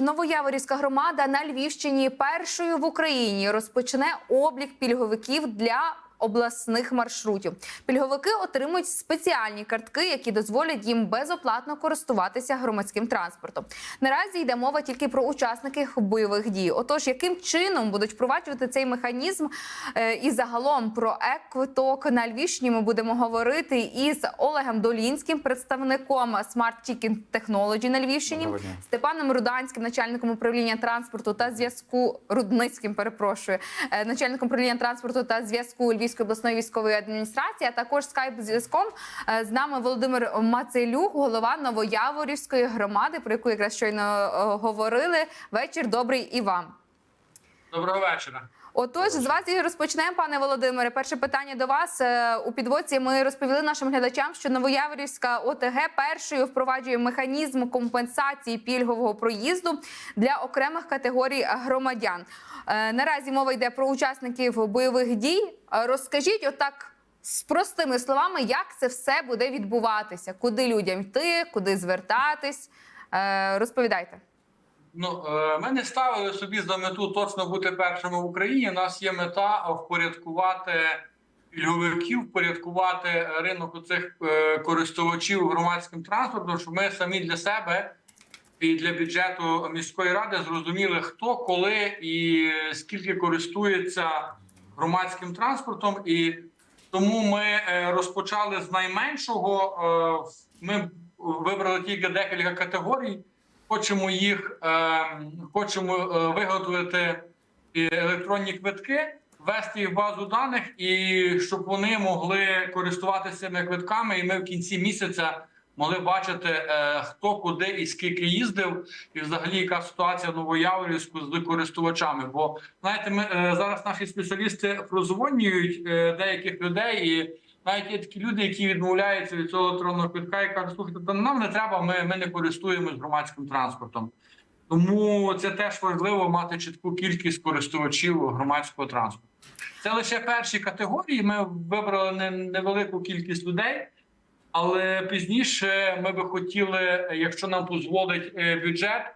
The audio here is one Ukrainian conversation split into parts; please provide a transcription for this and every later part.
Новояворівська громада на Львівщині першою в Україні розпочне облік пільговиків для обласних маршрутів. Пільговики отримують спеціальні картки, які дозволять їм безоплатно користуватися громадським транспортом. Наразі йде мова тільки про учасників бойових дій. Отож, яким чином будуть впроваджувати цей механізм е, і загалом про е-квиток на Львівщині ми будемо говорити із Олегом Долінським, представником Smart Chicken Technology на Львівщині. Степаном Руданським, начальником управління транспорту та зв'язку Рудницьким, перепрошую, е, начальником управління транспорту та зв'язку Львівської обласної військової адміністрації. А також скайп зв'язком е, з нами Володимир Мацелюк, голова Новояворівської громади, про яку якраз щойно е, говорили. Вечір добрий і вам. Доброго вечора. Отож, з вас і розпочнемо, пане Володимире. Перше питання до вас Е, у підводці. Ми розповіли нашим глядачам, що Новояворівська ОТГ першою впроваджує механізм компенсації пільгового проїзду для окремих категорій громадян. Е, Наразі мова йде про учасників бойових дій. Е, Розкажіть, отак з простими словами, як це все буде відбуватися, куди людям йти, куди звертатись. Розповідайте. Ну, е, ми не ставили собі за мету точно бути першими в Україні. У нас є мета впорядкувати пільговиків, впорядкувати ринок цих користувачів громадським транспортом, щоб ми самі для себе і для бюджету міської ради зрозуміли, хто коли і скільки користується громадським транспортом. І тому ми е, розпочали з найменшого. Е, Ми вибрали тільки декілька категорій. Хочемо їх е, хочемо е, виготовити електронні квитки, ввести їх в базу даних, і щоб вони могли користуватися цими квитками. І ми в кінці місяця могли бачити, е, хто куди і скільки їздив, і взагалі яка ситуація в Новояворівську з користувачами. Бо знаєте, ми е, зараз наші спеціалісти прозвонюють деяких людей і. Навіть є такі люди, які відмовляються від цього електронного квитка і кажуть, слухайте, та нам не треба, ми, ми не користуємось громадським транспортом. Тому це теж важливо мати чітку кількість користувачів громадського транспорту. Це лише перші категорії. Ми вибрали не- невелику кількість людей, але пізніше ми би хотіли, якщо нам дозволить е, бюджет,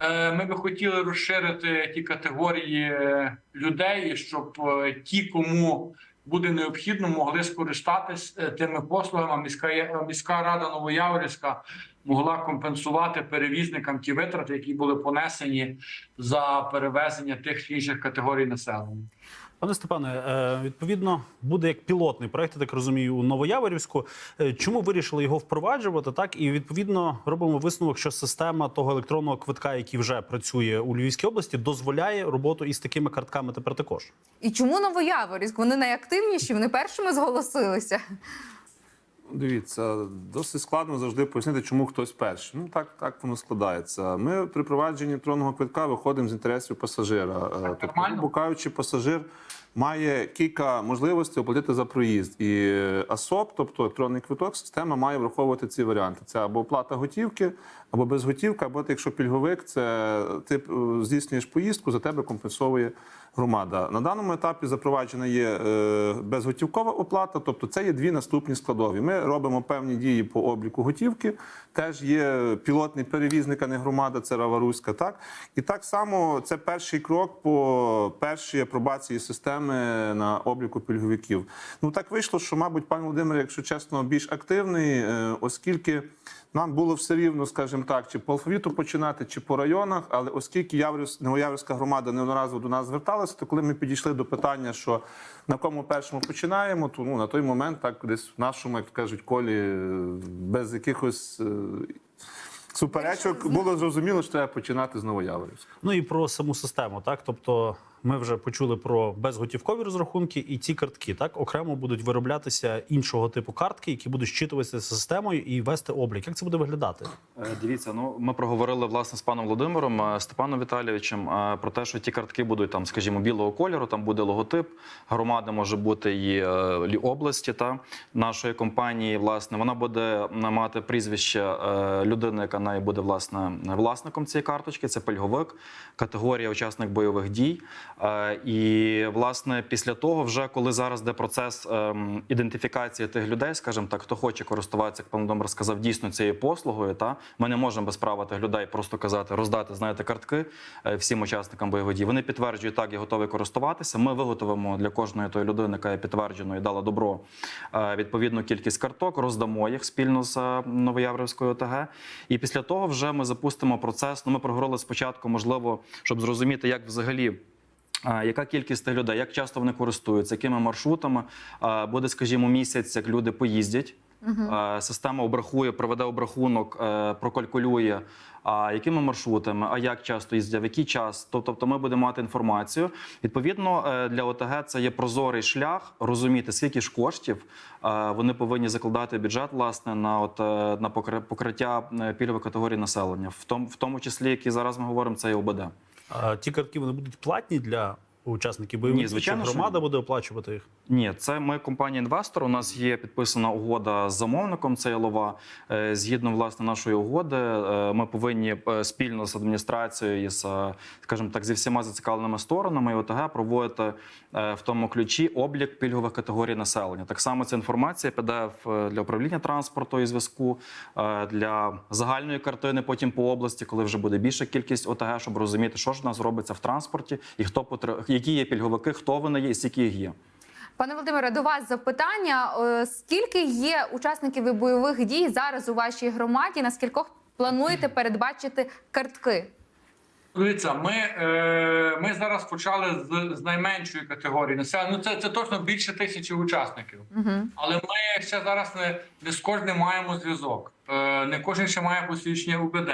е, ми би хотіли розширити ті категорії е, людей, щоб ті, кому буде необхідно, могли скористатись е, тими послугами. Міська міська рада Новояворівська могла компенсувати перевізникам ті витрати, які були понесені за перевезення тих інших категорій населення. Пане Степане, е, відповідно, буде як пілотний проект, я так розумію, у Новояворівську. Е, Чому вирішили його впроваджувати? Так і відповідно робимо висновок, що система того електронного квитка, який вже працює у Львівській області, дозволяє роботу із такими картками тепер також. І чому Новояворівськ? Вони найактивніші, вони першими зголосилися. Дивіться, досить складно завжди пояснити, чому хтось перший. Ну так, так воно складається. Ми при провадженні електронного квитка виходимо з інтересів пасажира. Е, Тобто, нормально. пасажир має кілька можливостей оплатити за проїзд. І АСОП, тобто електронний квиток, система має враховувати ці варіанти. Це або оплата готівки, або безготівка, або ти, якщо пільговик, це ти е, здійснюєш поїздку, за тебе компенсовує громада. На даному етапі запроваджена є е, безготівкова оплата, тобто це є дві наступні складові. Ми робимо певні дії по обліку готівки. Теж є пілотний перевізник, а не громада, це Раваруська. Так і так само це перший крок по першій апробації системи на обліку пільговиків. Ну так вийшло, що, мабуть, пан Володимир, якщо чесно, більш активний, е, оскільки. Нам було все рівно, скажімо так, чи по алфавіту починати, чи по районах. Але оскільки Яврівська громада неодноразово до нас зверталася, то коли ми підійшли до питання, що на кому першому починаємо, то ну на той момент, так десь в нашому, як кажуть, колі без якихось. е, Суперечок було зрозуміло, що треба починати з Новояворівська. Ну і про саму систему, так тобто. Ми вже почули про безготівкові розрахунки, і ці картки так окремо будуть вироблятися іншого типу картки, які будуть щитуватися системою і вести облік. Як це буде виглядати? Е, Дивіться, ну ми проговорили власне з паном Володимиром е, Степаном Віталійовичем е, про те, що ті картки будуть там, скажімо, білого кольору. Там буде логотип громади, може бути і області та нашої компанії. Власне, вона буде мати прізвище людини, яка нею буде власне власником цієї карточки. Це пільговик, категорія учасник бойових дій. Е, І власне після того, вже коли зараз де процес ем, ідентифікації тих людей, скажімо так, хто хоче користуватися, як пан Домбр сказав, дійсно цією послугою. Та ми не можемо без права тих людей просто казати, роздати, знаєте, картки е, всім учасникам бойових дій. Вони підтверджують, так, я готовий користуватися. Ми виготовимо для кожної тої людини, яка є підтвердженою і дала добро е, відповідну кількість карток, роздамо їх спільно з Новояврівською ОТГ. І після того вже ми запустимо процес. Ну, ми проговорили спочатку, можливо, щоб зрозуміти, як взагалі. Яка кількість тих людей, як часто вони користуються, якими маршрутами буде, скажімо, місяць, як люди поїздять. А, Система обрахує, проведе обрахунок, е, прокалькулює, а якими маршрутами, а як часто їздять, в який час. Тобто, ми будемо мати інформацію. Відповідно, е, для ОТГ це є прозорий шлях розуміти, скільки ж коштів е, вони повинні закладати бюджет власне на от на покриття пільгових категорій населення, в тому, в тому числі, які зараз ми говоримо, це і ОБД. Ті картки вони будуть платні для учасників бойових Ні, звичайно, чи громада ні. буде оплачувати їх. Ні, це ми компанія інвестор. У нас є підписана угода з замовником. Це Ялова. Е, Згідно власне нашої угоди, е, ми повинні е, спільно з адміністрацією і з, скажімо так, зі всіма зацікавленими сторонами і ОТГ проводити в тому ключі облік пільгових категорій населення. Так само ця інформація піде в- для управління транспорту і зв'язку для загальної картини. Потім по області, коли вже буде більша кількість ОТГ, щоб розуміти, що ж у нас робиться в транспорті, і хто потр- які є пільговики, хто вони є, і скільки їх є. Пане Володимире, до вас запитання: Е, скільки є учасників бойових дій зараз у вашій громаді? На скількох плануєте передбачити картки? Дивіться, ми, е, ми зараз почали з, з найменшої категорії населення. Ну це, це точно більше тисячі учасників. Угу. Але ми ще зараз не, не з кожним маємо зв'язок. Е, не кожен ще має посвідчення УБД.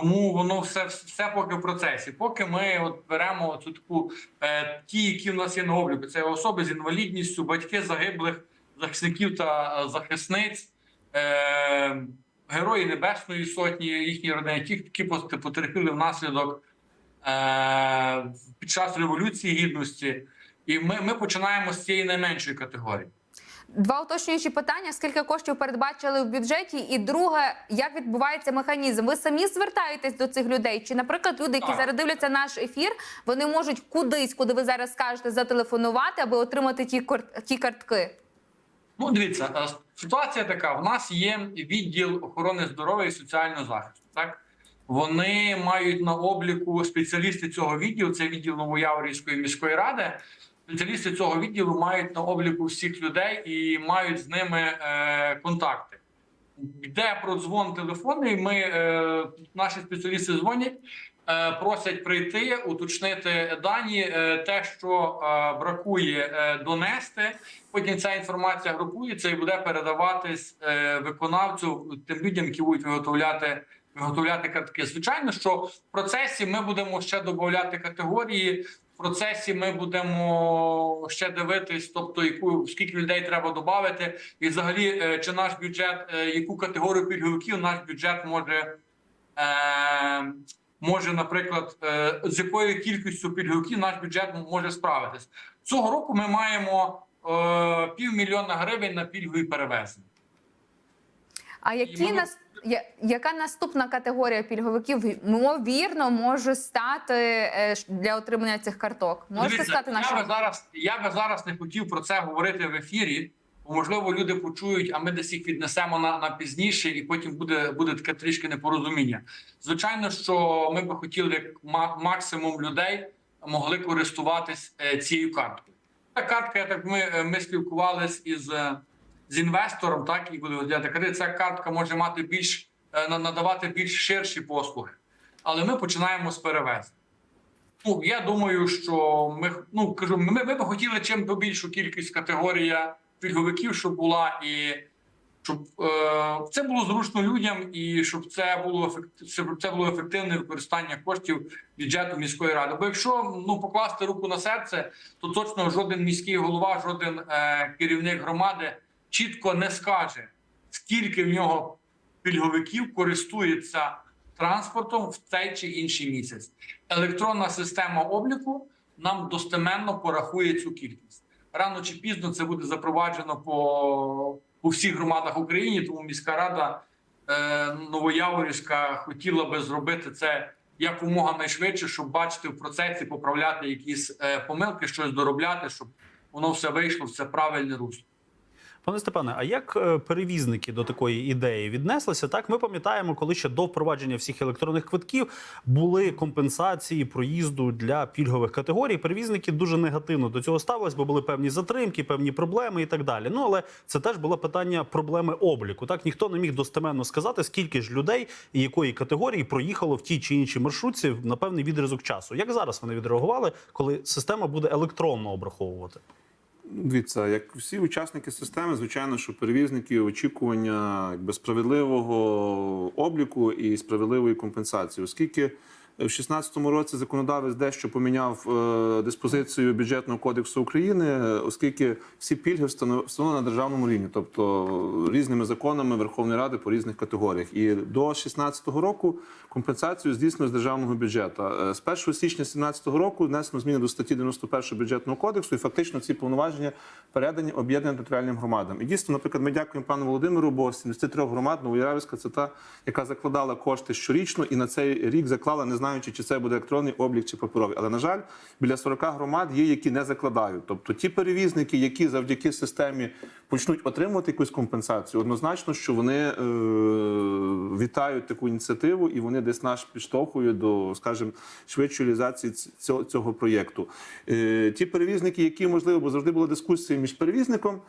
Тому воно все, все поки в процесі. Поки ми от беремо цю таку е, ті, які в нас є на обліку, це особи з інвалідністю, батьки загиблих захисників та е, захисниць, е, герої Небесної Сотні, їхні родини, ті, які потерпіли внаслідок е, під час революції гідності. І ми, ми починаємо з цієї найменшої категорії. Два уточнюючі питання: скільки коштів передбачили в бюджеті? І друге, як відбувається механізм? Ви самі звертаєтесь до цих людей? Чи, наприклад, люди, які зараз дивляться наш ефір, вони можуть кудись, куди ви зараз скажете, зателефонувати, аби отримати ті ті картки? Ну, дивіться, е, ситуація така: в нас є відділ охорони здоров'я і соціального захисту. Так вони мають на обліку спеціалісти цього відділу. Це відділ Новояворівської міської ради. Спеціалісти цього відділу мають на обліку всіх людей і мають з ними е, контакти. Йде про дзвон телефонний. Ми е, наші спеціалісти дзвонять, е, просять прийти, уточнити дані, е, те, що е, бракує, е, донести. Потім ця інформація групується і буде передаватись е, виконавцю тим людям, які будуть виготовляти. Виготовляти картки. Звичайно, що в процесі ми будемо ще додати категорії. Процесі ми будемо ще дивитись, тобто яку скільки людей треба додати, і взагалі, е, чи наш бюджет, е, яку категорію пільговиків наш бюджет може, е, може, наприклад, е, з якою кількістю пільговиків наш бюджет може справитись. Цього року ми маємо півмільйона гривень на пільгові перевезення. А які ми- нас я- яка наступна категорія пільговиків ймовірно може стати е, для отримання цих карток? Можете Дивіться, сказати я би зараз. Я би зараз не хотів про це говорити в ефірі. Бо можливо люди почують, а ми десь їх віднесемо на, на пізніше, і потім буде буде таке трішки непорозуміння. Звичайно, що ми би хотіли, як ма- максимум людей могли користуватись е, цією карткою. Та картка, я так ми, е, ми спілкувалися із з інвестором, так і буде виділяти кредит. Ця картка може мати більш е, надавати більш ширші послуги. Але ми починаємо з перевезень. Ну, я думаю, що ми ну кажу, ми, ми б хотіли чим побільшу кількість категорія пільговиків, щоб була, і щоб е, це було зручно людям, і щоб це було ефект- щоб це було ефективне використання коштів бюджету міської ради. Бо якщо ну покласти руку на серце, то точно жоден міський голова, жоден е, керівник громади чітко не скаже, скільки в нього пільговиків користується транспортом в цей чи інший місяць. Електронна система обліку нам достеменно порахує цю кількість. Рано чи пізно це буде запроваджено по, по всіх громадах України, тому міська рада е, Новояворівська хотіла би зробити це якомога найшвидше, щоб бачити в процесі, поправляти якісь е, помилки, щось доробляти, щоб воно все вийшло в це правильне русло. Пане Степане, а як е, перевізники до такої ідеї віднеслися? Так, ми пам'ятаємо, коли ще до впровадження всіх електронних квитків були компенсації проїзду для пільгових категорій. Перевізники дуже негативно до цього ставились, бо були певні затримки, певні проблеми і так далі. Ну але це теж було питання проблеми обліку. Так ніхто не міг достеменно сказати, скільки ж людей і якої категорії проїхало в тій чи іншій маршрутці на певний відрізок часу. Як зараз вони відреагували, коли система буде електронно обраховувати? Дивіться, як всі учасники системи, звичайно, що перевізники очікування якби, справедливого обліку і справедливої компенсації, оскільки в 2016 році законодавець дещо поміняв е, диспозицію бюджетного кодексу України, е, оскільки всі пільги встанов- встановлені на державному рівні, тобто різними законами Верховної Ради по різних категоріях. І до 2016 року компенсацію здійснено з державного бюджету. Е, З 1 січня 2017 року внесено зміни до статті 91 бюджетного кодексу, і фактично ці повноваження передані об'єднаним територіальним громадам. І дійсно, наприклад, ми дякуємо пану Володимиру, бо з 73 громад Новояровська це та, яка закладала кошти щорічно і на цей рік заклала, не знаючи, чи це буде електронний облік чи паперовий. Але на жаль, біля 40 громад є, які не закладають. Тобто ті перевізники, які завдяки системі почнуть отримувати якусь компенсацію, однозначно, що вони е, вітають таку ініціативу і вони десь наш підштовхують до, скажімо, швидшої реалізації цього, цього проєкту. Е, ті перевізники, які можливо, бо завжди була дискусія між перевізником.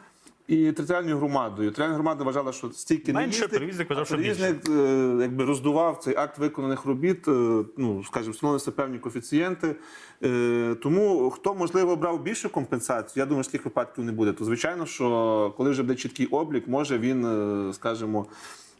І територіальною громадою. Територіальна громада вважала, що стільки не їздить, перевізник вважав, що перевізник е, якби роздував цей акт виконаних робіт. е, Ну скажімо, встановилися певні коефіцієнти. Е, Тому хто можливо брав більшу компенсацію, я думаю, що таких випадків не буде. То звичайно, що коли вже буде чіткий облік, може він, скажімо.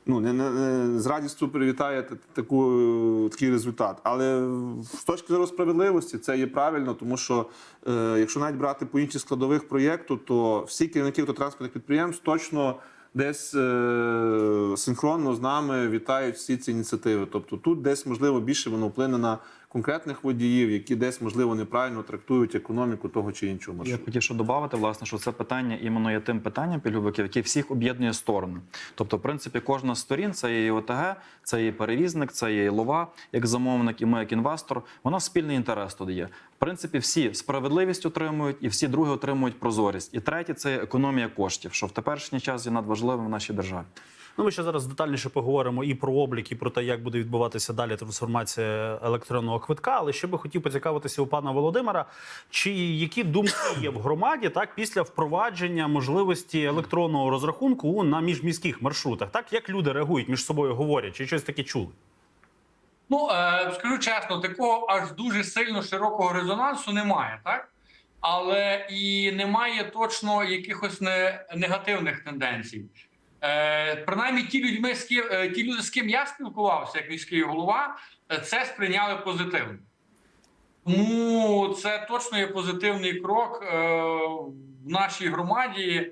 Ну, не, не, з радістю привітає таку, е, такий результат. Але з точки зору справедливості це є правильно, тому що е, якщо навіть брати по інших складових проєкту, то всі керівники автотранспортних підприємств точно десь е, синхронно з нами вітають всі ці ініціативи. Тобто тут десь можливо більше воно вплине на конкретних водіїв, які десь можливо неправильно трактують економіку того чи іншого Я маршруту. хотів ще додати, власне, що це питання іменно є тим питанням пільговиків, яке всіх об'єднує сторони. Тобто, в принципі, кожна з сторін це і ОТГ, це є перевізник, це і лова, як замовник, і ми як інвестор. Вона спільний інтерес тут є. В принципі, всі справедливість отримують, і всі другі отримують прозорість. І третє це економія коштів, що в теперішній час є надважливим в нашій державі. Ну, ми ще зараз детальніше поговоримо і про облік, і про те, як буде відбуватися далі трансформація електронного квитка. Але ще би хотів поцікавитися у пана Володимира, чи які думки є в громаді так після впровадження можливості електронного розрахунку на міжміських маршрутах? Так як люди реагують між собою, говорять, чи щось таке чули? Ну е, скажу чесно, такого аж дуже сильно широкого резонансу немає, так? Але і немає точно якихось не, негативних тенденцій. Е, принаймні, ті людьми, з ким е, ті люди, з ким я спілкувався, як міський голова, е, це сприйняли позитивно. Тому це точно є позитивний крок е, в нашій громаді,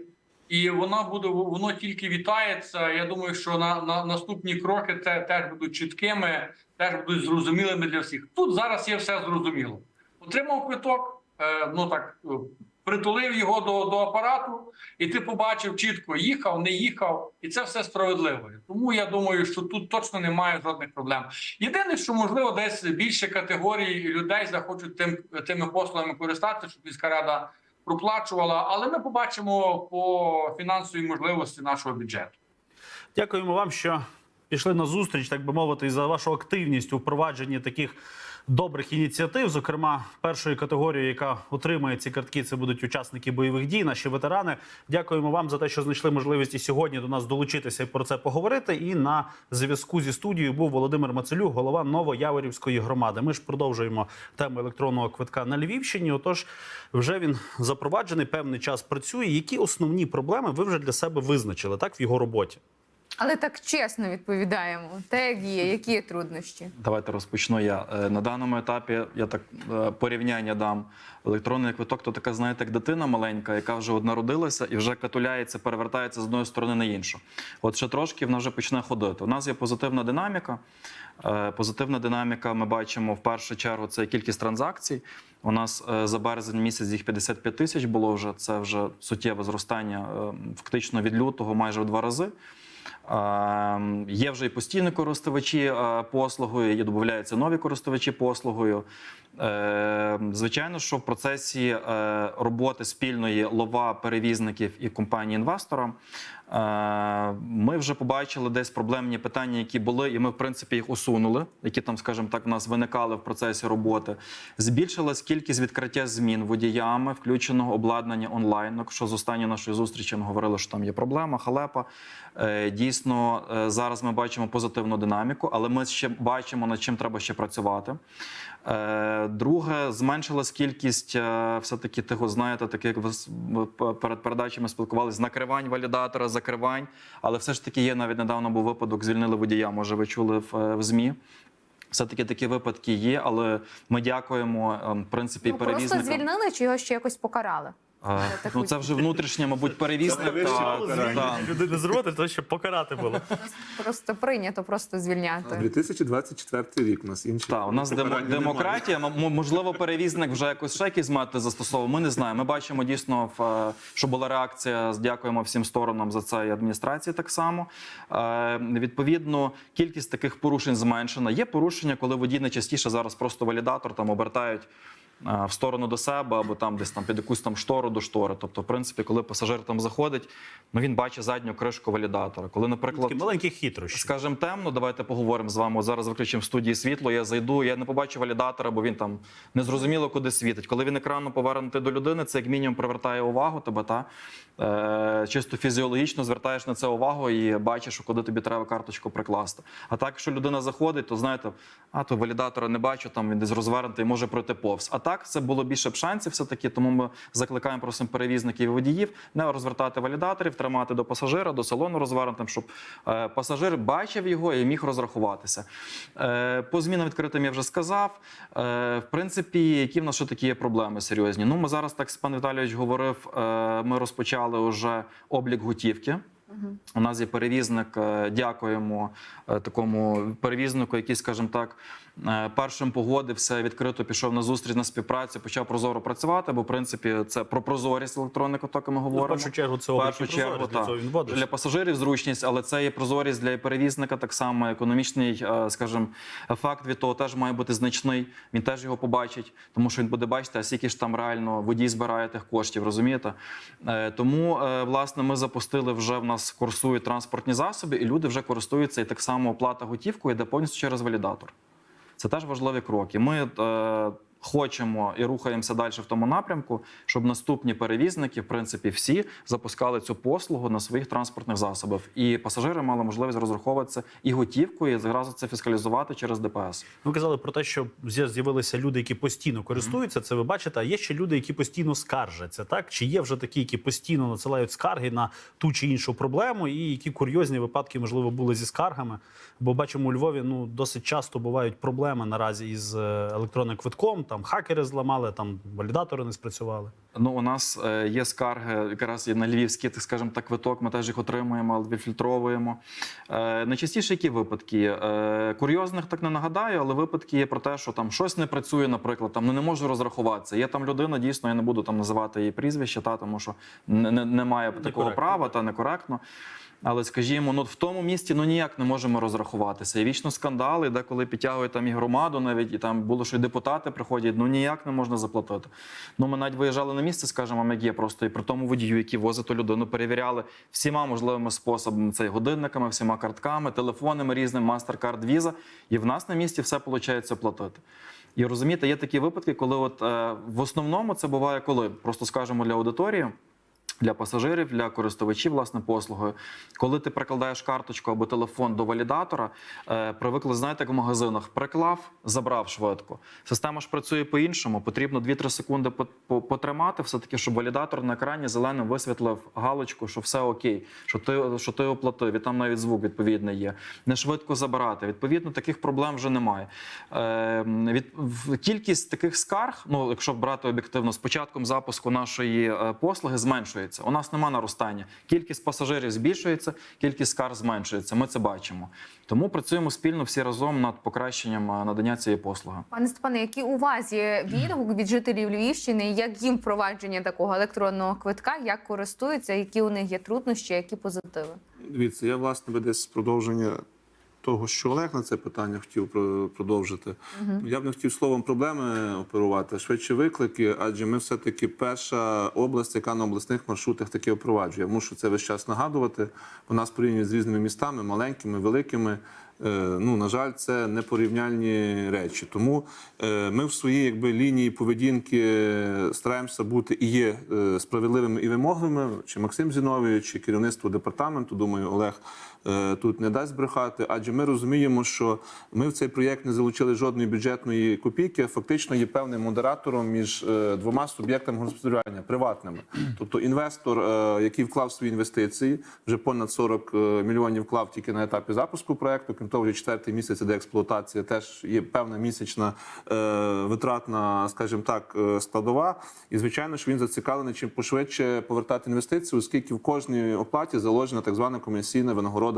і воно буде воно тільки вітається. Я думаю, що на, на наступні кроки те, теж будуть чіткими, теж будуть зрозумілими для всіх. Тут зараз є все зрозуміло. Отримав квиток, ну так притулив його до, до апарату, і ти побачив чітко, їхав, не їхав, і це все справедливо. Тому я думаю, що тут точно немає жодних проблем. Єдине, що можливо, десь більше категорій людей захочуть тим тими послугами користатися, щоб міська рада проплачувала. Але ми побачимо по фінансовій можливості нашого бюджету. Дякуємо вам, що пішли на зустріч, так би мовити, і за вашу активність у впровадженні таких добрих ініціатив. Зокрема, першої категорії, яка отримає ці картки, це будуть учасники бойових дій, наші ветерани. Дякуємо вам за те, що знайшли можливість і сьогодні до нас долучитися і про це поговорити. І на зв'язку зі студією був Володимир Мацелюк, голова Новояворівської громади. Ми ж продовжуємо тему електронного квитка на Львівщині. Отож, вже він запроваджений, певний час працює. Які основні проблеми ви вже для себе визначили так в його роботі? Але так чесно відповідаємо. Те, як є, які є труднощі. Давайте розпочну я. Е, На даному етапі я так е, порівняння дам. Електронний квиток то така, знаєте, як дитина маленька, яка вже от народилася і вже катуляється, перевертається з одної сторони на іншу. От ще трошки вона вже почне ходити. У нас є позитивна динаміка. Е, Позитивна динаміка ми бачимо в першу чергу це кількість транзакцій. У нас за березень місяць їх 55 тисяч було вже. Це вже суттєве зростання, фактично від лютого майже в два рази. Є вже і постійні користувачі послугою, і додаються нові користувачі послугою. Е, Звичайно, що в процесі е, роботи спільної лова перевізників і компанії інвестора ми вже побачили десь проблемні питання, які були, і ми, в принципі, їх усунули, які там, скажімо так, в нас виникали в процесі роботи. Збільшилась кількість відкриття змін водіями, включеного обладнання онлайн. Ну, Що з останньої нашої зустрічі ми говорили, що там є проблема, халепа. Е, Дійсно, е, зараз ми бачимо позитивну динаміку, але ми ще бачимо, над чим треба ще працювати. Е, Друге, зменшилась кількість е, все-таки тих, знаєте, таких перед передачами спілкувалися, накривань валідатора, закривань. Але все ж таки є навіть недавно був випадок, звільнили водія. Може, ви чули в, е, в ЗМІ. Все-таки такі випадки є, але ми дякуємо е, в принципі Ну, просто звільнили чи його ще якось покарали? Е, так Ну це вже внутрішнє, мабуть, перевізник. та- та. Людини зробити, то щоб покарати було. Просто прийнято просто звільняти. 2024 рік у нас інший. Так, у нас демо- покарання демократія. М- Можливо, перевізник вже якось ще якісь методи застосовував. Ми не знаємо. Ми бачимо дійсно, в, е, що була реакція. Дякуємо всім сторонам за це і адміністрації. Так само Е, відповідно, кількість таких порушень зменшена. Є порушення, коли водій найчастіше зараз просто валідатор там обертають. Е, В сторону до себе або там десь там під якусь там штору до штори. Тобто, в принципі, коли пасажир там заходить, ну він бачить задню кришку валідатора. Коли, наприклад, Такі маленькі хитрощі. Скажем темно, давайте поговоримо з вами. От зараз виключимо в студії світло. Я зайду. Я не побачу валідатора, бо він там незрозуміло куди світить. Коли він екрану повернутий до людини, це як мінімум привертає увагу тебе. Та е, чисто фізіологічно звертаєш на це увагу і бачиш, куди тобі треба карточку прикласти. А так, якщо людина заходить, то знаєте, а то валідатора не бачу, там він десь розвернутий, може пройти повз. А так це було більше б шансів, все таки. Тому ми закликаємо просимо перевізників і водіїв не розвертати валідаторів, тримати до пасажира, до салону розвернутим, щоб е, пасажир бачив його і міг розрахуватися. Е, по змінам відкритим я вже сказав. Е, в принципі, які в нас ще такі є проблеми серйозні? Ну, ми зараз, так пан Віталійович говорив, е, ми розпочали вже облік готівки. У нас є перевізник. е, Дякуємо е, такому перевізнику, який, скажімо так, першим погодився, відкрито пішов на зустріч на співпрацю, почав прозоро працювати. Бо в принципі це про прозорість електронних потоку ми Ну, говоримо. в першу чергу це першу чергу прозорість, для для пасажирів зручність, але це є прозорість для перевізника. Так само економічний, е, скажімо, ефект від того теж має бути значний. Він теж його побачить, тому що він буде бачити, а скільки ж там реально водій збирає тих коштів. Розумієте? Е, Тому е, власне ми запустили вже в нас курсують транспортні засоби, і люди вже користуються і так само оплата готівкою йде повністю через валідатор. Це теж важливі кроки. Ми е, хочемо і рухаємося далі в тому напрямку, щоб наступні перевізники, в принципі, всі запускали цю послугу на своїх транспортних засобах. І пасажири мали можливість розраховуватися і готівкою, і зразу це фіскалізувати через ДПС. Ви казали про те, що з'явилися люди, які постійно користуються. Це ви бачите. А є ще люди, які постійно скаржаться. Так чи є вже такі, які постійно надсилають скарги на ту чи іншу проблему, і які курйозні випадки можливо були зі скаргами? Бо бачимо у Львові, ну досить часто бувають проблеми наразі із е, електронним квитком. Там хакери зламали, там валідатори не спрацювали. Ну, у нас е, є скарги якраз і на львівський, так скажімо, так, квиток. Ми теж їх отримуємо, але відфільтровуємо. Е, найчастіше які випадки? Е, курйозних так не нагадаю, але випадки є про те, що там щось не працює, наприклад, там ну, не можу розрахуватися. Є там людина, дійсно, я не буду там називати її прізвище, та тому що не, не, немає такого права та некоректно. Але скажімо, ну в тому місті ну ніяк не можемо розрахуватися. І вічно скандали, де коли підтягують там і громаду, навіть і там було, що і депутати приходять, ну ніяк не можна заплатити. Ну ми навіть виїжджали на місце, скажімо, вам, як є просто і при тому водію, який возить ту людину, перевіряли всіма можливими способами це годинниками, всіма картками, телефонами різними, MasterCard, Visa. І в нас на місці все виходить платити. І розумієте, є такі випадки, коли от е, в основному це буває коли, просто скажемо для аудиторії. Для пасажирів, для користувачів власне послугою, коли ти прикладаєш карточку або телефон до валідатора, е, привикли, знаєте, як в магазинах приклав, забрав швидко. Система ж працює по-іншому. Потрібно 2-3 секунди по- по- потримати, все таки, щоб валідатор на екрані зеленим висвітлив галочку, що все окей, що ти що ти оплатив, і там навіть звук відповідний є. Не швидко забирати. Відповідно, таких проблем вже немає. Е, від кількість таких скарг, ну якщо брати об'єктивно, з початком запуску нашої е, послуги зменшується. Рухається. У нас нема наростання. Кількість пасажирів збільшується, кількість скар зменшується. Ми це бачимо. Тому працюємо спільно всі разом над покращенням е, надання цієї послуги. Пане Степане, які у вас є відгук від жителів Львівщини? Як їм впровадження такого електронного квитка? Як користуються? Які у них є труднощі, які позитиви? Дивіться, я власне би десь з продовження того, що Олег на це питання хотів про- продовжити. Я б не хотів словом проблеми оперувати, швидше виклики, адже ми все-таки перша область, яка на обласних маршрутах таке впроваджує. Я мушу це весь час нагадувати. Бо нас порівнюють з різними містами, маленькими, великими. Е, Ну, на жаль, це непорівняльні речі. Тому е, ми в своїй якби, лінії поведінки стараємося бути і є е, справедливими і вимогливими. Чи Максим Зіновій, чи керівництво департаменту, думаю, Олег тут не дасть брехати. Адже ми розуміємо, що ми в цей проєкт не залучили жодної бюджетної копійки, фактично є певним модератором між е, двома суб'єктами господарювання приватними. Тобто інвестор, е, який вклав свої інвестиції, вже понад 40 е, мільйонів вклав тільки на етапі запуску проекту. Крім того, вже четвертий місяць іде експлуатація. Теж є певна місячна е, витратна, скажімо так, е, складова. І звичайно, що він зацікавлений чим пошвидше повертати інвестиції, оскільки в кожній оплаті заложена так звана комісійна винагорода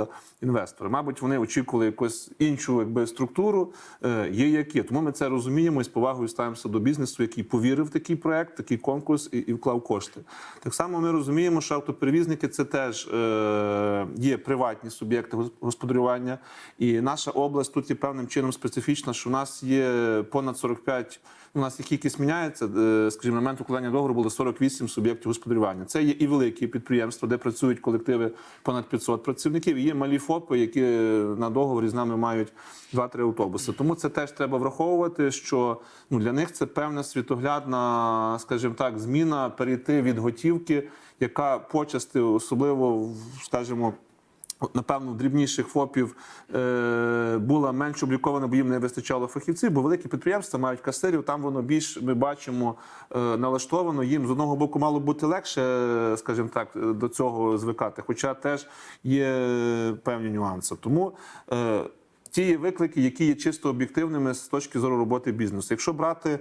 інвестора. Мабуть, вони очікували якусь іншу якби структуру. Е, є як є. Тому ми це розуміємо і з повагою ставимося до бізнесу, який повірив в такий проект, такий конкурс і, і вклав кошти. Так само ми розуміємо, що автоперевізники це теж е, є приватні суб'єкти господарювання. І наша область тут є певним чином специфічна, що в нас є понад 45 у нас їх кількість міняється. е, Скажімо, на момент укладання договору було 48 суб'єктів господарювання. Це є і великі підприємства, де працюють колективи понад 500 працівників. Є малі ФОПи, які на договорі з нами мають 2-3 автобуси. Тому це теж треба враховувати, що ну для них це певна світоглядна, скажімо так, зміна перейти від готівки, яка почасти, особливо скажімо. Напевно, дрібніших ФОПів е, була менш облікована, бо їм не вистачало фахівців, бо великі підприємства мають касирів, там воно більш, ми бачимо, е, налаштовано. Їм з одного боку мало бути легше, е, скажімо так, е, до цього звикати. Хоча теж є е, певні нюанси. Тому е, ті є виклики, які є чисто об'єктивними з точки зору роботи бізнесу. Якщо брати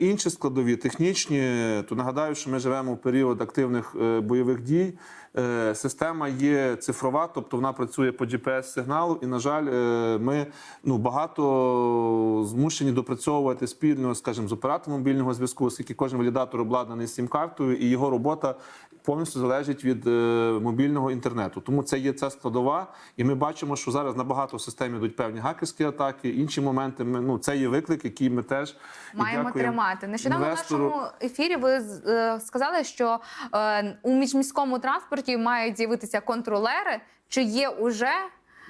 Інші складові технічні, то нагадаю, що ми живемо в період активних е, бойових дій. Е, Система є цифрова, тобто вона працює по GPS-сигналу. І, на жаль, е, ми ну, багато змушені допрацьовувати спільно, скажімо, з оператором мобільного зв'язку, оскільки кожен валідатор обладнаний сім-картою, і його робота повністю залежить від е, мобільного інтернету. Тому це є ця складова, і ми бачимо, що зараз набагато в системі йдуть певні хакерські атаки, інші моменти. Ми, ну, це є виклик, який ми теж Маємо тримати. Нещодавно в нашому ефірі ви е, сказали, що е, у міжміському транспорті мають з'явитися контролери. Чи є уже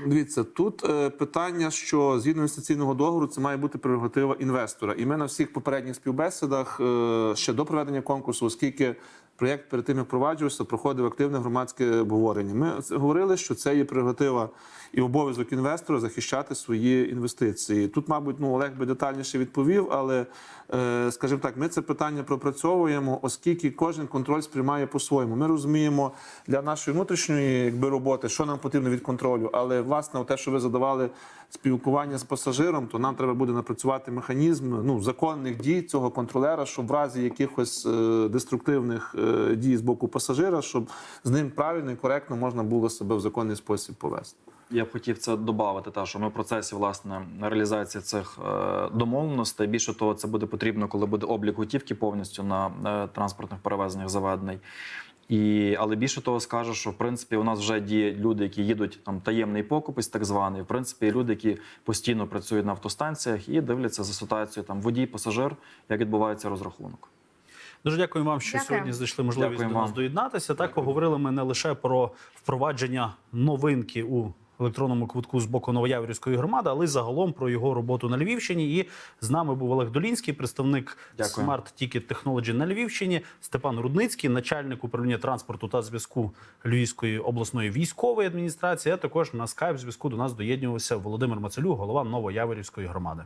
Дивіться, тут е, питання, що згідно інвестиційного договору це має бути прерогатива інвестора. І ми на всіх попередніх співбесідах е, ще до проведення конкурсу, оскільки проєкт перед тим як впроваджувався, проходив активне громадське обговорення. Ми говорили, що це є прерогатива і обов'язок інвестора захищати свої інвестиції. Тут, мабуть, ну Олег би детальніше відповів, але е, скажімо так, ми це питання пропрацьовуємо, оскільки кожен контроль сприймає по-своєму. Ми розуміємо для нашої внутрішньої якби роботи, що нам потрібно від контролю. Але власне, те, що ви задавали спілкування з пасажиром, то нам треба буде напрацювати механізм ну законних дій цього контролера, щоб в разі якихось е, деструктивних е, дій з боку пасажира, щоб з ним правильно і коректно можна було себе в законний спосіб повести. Я б хотів це додати, та що ми в процесі власне реалізації цих е, домовленостей. Більше того, це буде потрібно, коли буде облік готівки повністю на е, транспортних перевезеннях заведений. І, але більше того, скажу, що в принципі у нас вже є люди, які їдуть там таємний покупець, так званий. В принципі, люди, які постійно працюють на автостанціях і дивляться за ситуацією там водій, пасажир, як відбувається розрахунок. Дуже дякую вам, що Дякую. сьогодні знайшли можливість Дякую до нас вам. доєднатися. Так поговорили ми не лише про впровадження новинки у електронному квитку з боку Новояворівської громади, але й загалом про його роботу на Львівщині. І з нами був Олег Долінський, представник Дякую. Smart Ticket Technology на Львівщині, Степан Рудницький, начальник управління транспорту та зв'язку Львівської обласної військової адміністрації. А також на скайп зв'язку до нас доєднювався Володимир Мацелюк, голова Новояворівської громади.